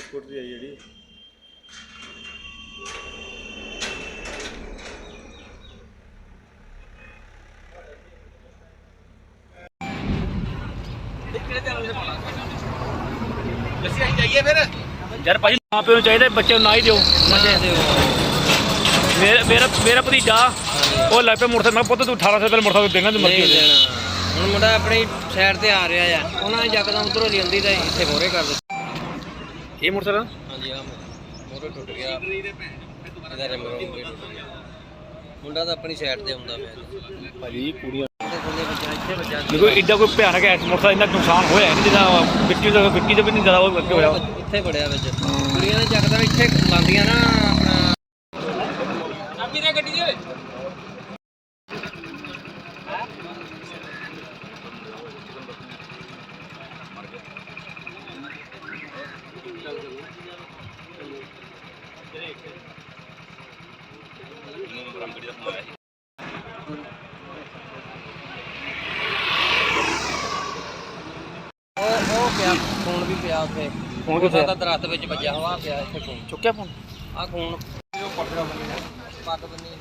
ਉਹ ਸਕੂਟਰੀ ਆਈ ਜਿਹੜੀ ਯਾਰ ਭਾਜੀ ਮਾਂ ਪਿਓ ਨੂੰ ਚਾਹੀਦਾ ਬੱਚੇ ਨੂੰ ਨਾ ਹੀ ਦਿਓ। ਮੇਰਾ ਮੇਰਾ ਮੇਰਾ ਭਤੀਜਾ ਉਹ ਲੱਗ ਪਿਆ ਮੋਟਰਸਾਈਕਲ। ਮੈਂ ਪੁੱਤ ਤੂੰ 1800 ਰੁਪਏ ਮੋਟਰਸਾਈਕਲ ਦੇਣਾ ਤੇ ਮਰਜ਼ੀ ਹੋ ਜਾਏ। ਹੁਣ ਮੁੰਡਾ ਆਪਣੀ ਸਾਈਡ ਤੇ ਆ ਰਿਹਾ ਆ। ਉਹਨਾਂ ਨੇ ਜਕਦਮ ਉਧਰੋਂ ਲਿਆਂਦੀ ਤਾਂ ਇੱਥੇ ਮੋਰੇ ਕਰ ਦਿੱਤਾ। ਇਹ ਮੋਟਰਸਾਈਕਲ? ਹਾਂਜੀ ਆ ਮੋਰੇ ਟੁੱਟ ਗਿਆ। ਇਹਦਾ ਰਿਮਰ ਵੀ ਟੁੱਟ ਗਿਆ। ਮੁੰਡਾ ਤਾਂ ਆਪਣੀ ਸਾਈਡ ਤੇ ਹੁੰਦਾ ਪਿਆ। ਭਾਜੀ ਬੱਚਾ ਦੇਖੋ ਇੱਡਾ ਕੋਈ ਭਿਆਨਕ ਹੈ ਮੋਟਰਸਾਈਕਲ ਇੰਨਾ ਨੁਕਸਾਨ ਹੋਇਆ ਨਹੀਂ ਜਿੱਦਾਂ ਵਿੱਕੀ ਦਾ ਵਿੱਕੀ ਦਾ ਵੀ ਨਹੀਂ ਜ਼ਿਆਦਾ ਉਹ ਅੱਗੇ ਹੋਇਆ। ਇੱਥੇ ਬੜਿਆ ਵਿੱਚ। ਕੁੜੀਆਂ ਨੇ ਜਕਦਮ ਇੱਥੇ ਲਾਉਂਦੀਆਂ ਨਾ ਆਪਣਾ ਉਹ ਉਹ ਪਿਆ ਫੋਨ ਵੀ ਪਿਆ ਉੱਥੇ। ਫੋਨ ਕਿੱਥੇ ਆ? ਤਾਂ ਦਰਖਤ ਵਿੱਚ ਵੱਜਿਆ ਹਵਾ ਪਿਆ ਇੱਥੇ ਫੋਨ ਚੁੱਕਿਆ ਫੋਨ ਆ ਖੂਨ। ਪੱਗ ਬੰਨੀ ਪੱਗ ਬੰਨੀ